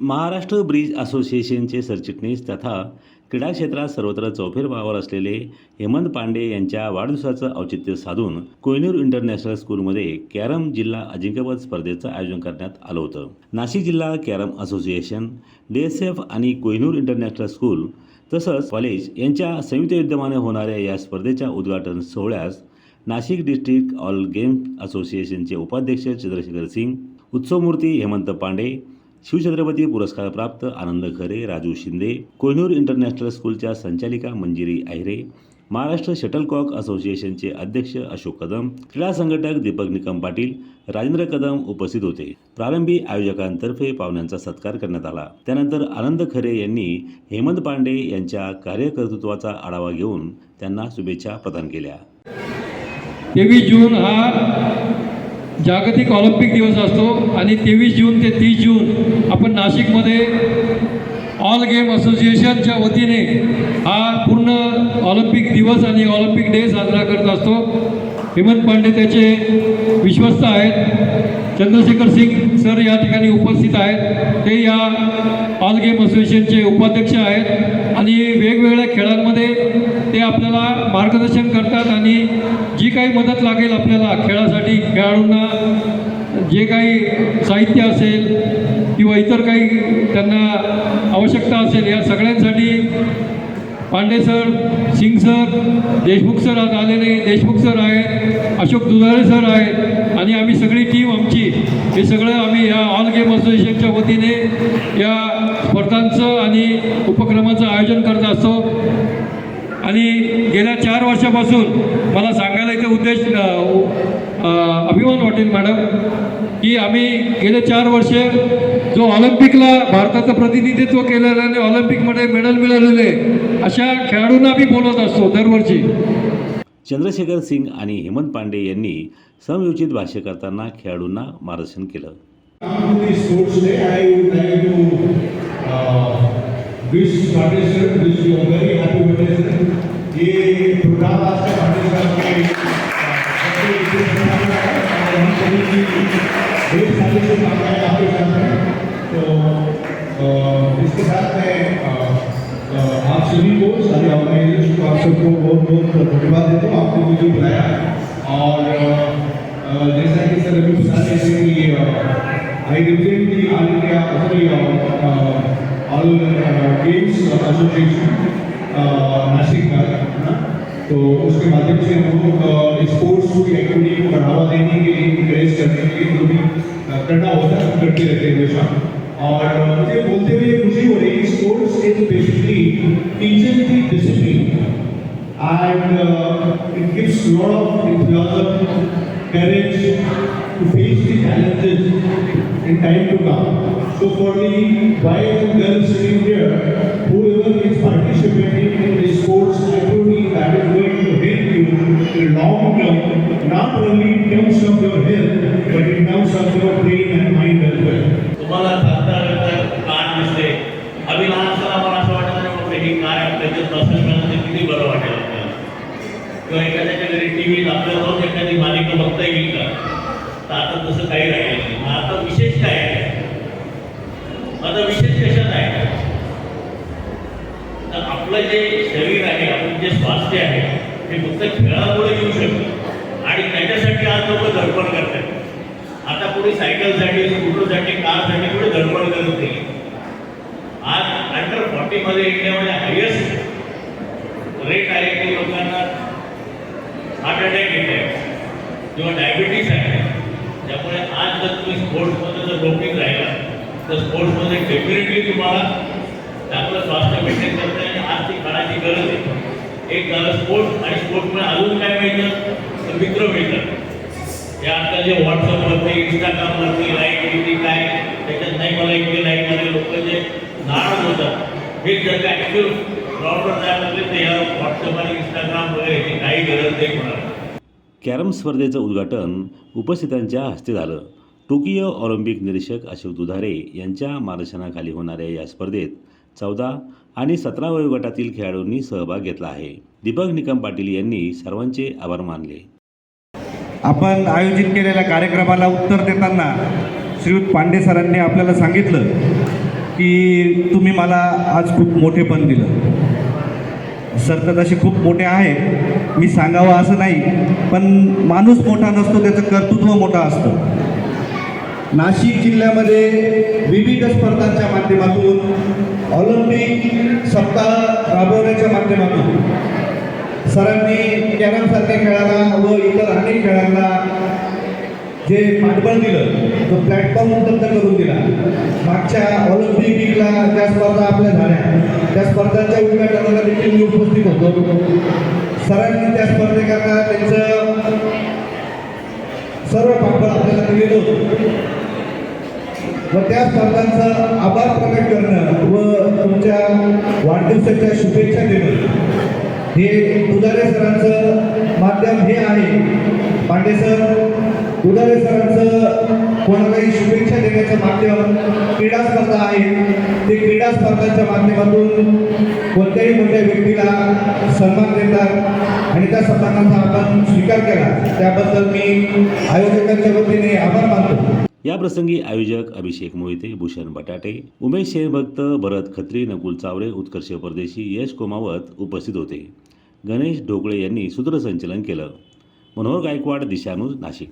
Maharashtra bridge असोसिएशनचे सरचिटणीस तथा क्रीडा क्षेत्रात सर्वत्र चौफेर भावावर असलेले हेमंत पांडे यांच्या वाढदिवसाचं औचित्य साधून कोयनूर इंटरनॅशनल स्कूलमध्ये कॅरम जिल्हा अजिंक्यपद स्पर्धेचं आयोजन करण्यात आलं होतं. नाशिक जिल्हा carrom association D S F आणि कोयनूर इंटरनॅशनल स्कूल तसंच कॉलेज यांच्या संयुक्त विद्यमाने होणाऱ्या या स्पर्धेच्या उद्घाटन सोहळ्यास नाशिक डिस्ट्रिक्ट ऑल गेम असोसिएशनचे उपाध्यक्ष चंद्रशेखर सिंग उत्सवमूर्ती हेमंत पांडे शिवछत्रपती पुरस्कारप्राप्त आनंद खरे राजू शिंदे कोहिनूर इंटरनॅशनल स्कूलच्या संचालिका मंजिरी आहिरे महाराष्ट्र शटलकॉक असोसिएशनचे अध्यक्ष अशोक कदम क्रीडा संघटक दीपक निकम पाटील राजेंद्र कदम उपस्थित होते. प्रारंभी आयोजकांतर्फे पाहुण्यांचा सत्कार करण्यात आला. त्यानंतर आनंद खरे यांनी हेमंत पांडे यांच्या कार्यकर्तृत्वाचा आढावा घेऊन त्यांना शुभेच्छा प्रदान केल्या. तेवीस जून हा जागतिक ऑलिम्पिक दिवस असतो आणि तेवीस जून ते तीस जून आपण नाशिकमध्ये ऑल गेम असोसिएशनच्या वतीने हा पूर्ण ऑलिम्पिक दिवस आणि ऑलिम्पिक डे साजरा करत असतो. हेमंत पांडे त्याचे विश्वस्त आहेत. चंद्रशेखर सिंग सर या ठिकाणी उपस्थित आहेत. ते या ऑल गेम असोसिएशनचे उपाध्यक्ष आहेत. आणि वेगवेगळ्या खेळांमध्ये ते आपल्याला मार्गदर्शन करतात आणि जी काही मदत लागेल आपल्याला खेळासाठी खेळाडूंना जे काही साहित्य असेल किंवा इतर काही त्यांना आवश्यकता असेल या सगळ्यांसाठी Pande sir Singh sir Deshmukh sir आज आले नाही. देशमुख सर आहेत अशोक दुधाळे सर आहेत. आणि आम्ही सगळी टीम आमची हे सगळं आम्ही या ऑल गेम असोसिएशनच्या वतीने या स्पर्धांचं आणि उपक्रमाचं आयोजन करत असतो. आणि गेल्या चार वर्षापासून मला सांगायला इथे उद्देश अभिमान वाटेल मॅडम की आम्ही गेले चार वर्षे जो ऑलिम्पिकला भारताचं प्रतिनिधित्व केलेलं आणि ऑलिम्पिकमध्ये मेडल मिळालेले अशा खेळाडूंना आम्ही बोलवत असतो दरवर्षी. चंद्रशेखर सिंग आणि हेमंत पांडे यांनी समयोचित भाष्य करताना खेळाडूंना मार्गदर्शन केलं. इसके साथ मैं आप सभी को सारे ऑर्गेनाइजेशन को आप सबको बहुत बहुत धन्यवाद देता हूँ आपने मुझे बुलाया. और जैसा कि सर अभी बता रहे थे कि uh, I represent the All India, sorry, uh, uh, Nashik का, तो उसके माध्यम से हम लोग स्पोर्ट्स की एक्टिविटी को बढ़ावा देने के लिए इंकरेज करने के लिए जो भी करना होता है करते रहते हैं हमेशा। और मुझे बोलते हुए खुशी हो रही lot of enthusiasm, courage to face the challenges in time to come. So for the boys and girls sitting here, whoever is participating in the sports activity that is going to help you in long term, not only in terms of your health, T V आपल्याला रोज एखादी मालिका बघता येईल का? तर आता तसं काही राहिलं नाही. मग आता विशेष काय आहे? आता विशेष कशात आहे? तर आपलं जे शरीर आहे आपलं जे स्वास्थ्य आहे हे फक्त खेळामुळे येऊ शकतं. आणि त्याच्यासाठी आज लोक धडपड करतात. आता कोणी सायकलसाठी स्कूटरसाठी कारसाठी कोणी धडपड करत नाही. आज अंडर फॉर्टीमध्ये इंडियामध्ये हायेस्ट रेट आहे. हार्ट अटॅक येत आहे. किंवा डायबिटीस आहे. त्यामुळे आज जर तुम्ही स्पोर्ट्समध्ये जर डोपिंग राहिला तर स्पोर्ट्समध्ये डेफिनेटली तुम्हाला चांगलं स्वास्थ्य मेंटेन करता आणि आज ती काळाची गरज आहे. एक झालं स्पोर्ट्स आणि स्पोर्ट्समुळे अजून काय मिळतं? तर मित्र मिळतात. हे आता जे व्हॉट्सअपवरती इंस्टाग्रामवरती लाईक किती काय? त्याच्यात नाही मला इतके लाईक झाले लोक जे नाराज होतात. हे जर का ॲक्च्युअल कॅरम स्पर्धेचं उद्घाटन उपस्थितांच्या हस्ते झालं. टोकियो ऑलिम्पिक निरीक्षक अशोक दुधारे यांच्या मार्गदर्शनाखाली होणाऱ्या या स्पर्धेत चौदा आणि सतरा वयोगटातील खेळाडूंनी सहभाग घेतला आहे. दीपक निकम पाटील यांनी सर्वांचे आभार मानले. आपण आयोजित केलेल्या कार्यक्रमाला उत्तर देताना श्रीयुत पांडे सरांनी आपल्याला सांगितलं की तुम्ही मला आज खूप मोठेपण दिलं. सर असे तसे खूप मोठे आहेत मी सांगावं असं नाही पण माणूस मोठा नसतो त्याचं कर्तृत्व मोठं असतं. नाशिक जिल्ह्यामध्ये विविध स्पर्धांच्या माध्यमातून ऑलिम्पिक सप्ताह राबवण्याच्या माध्यमातून सरांनी कॅरमसारख्या खेळाला व इतर अनेक खेळांना जे पाठबळ दिलं तो प्लॅटफॉर्म उपलब्ध करून दिला. मागच्या ऑलिम्पिक त्या स्पर्धा आपल्या झाल्या. त्या स्पर्धांच्या उद्घाटनाला देखील मी उपस्थित होतो. सरांनी त्या स्पर्धेकरता त्यांचं सर्व पाठबळ आपल्याला दिलेलं होतं. व त्या स्पर्धांचा आभार प्रकट करणं व तुमच्या वाढदिवसाच्या शुभेच्छा देणं हे पुजारे सरांचं माध्यम हे आहे. पांडे सर पुजारे सरांचं कोणालाही शुभेच्छा देण्याचं माध्यम क्रीडा स्पर्धा आहे. ते क्रीडा स्पर्धांच्या माध्यमातून कोणत्याही मोठ्या व्यक्तीला सन्मान देतात आणि त्या सन्मानाचा आपण स्वीकार केला. त्याबद्दल मी आयोजकांच्या वतीने आभार मानतो. या प्रसंगी आयोजक अभिषेक मोहिते भूषण बटाटे उमेश शेरभक्त भरत खत्री नकुल चावरे उत्कर्ष परदेशी यश कोमावत उपस्थित होते. गणेश ढोकळे यांनी सूत्रसंचलन केलं. मनोहर गायकवाड दिशानुज नाशिक.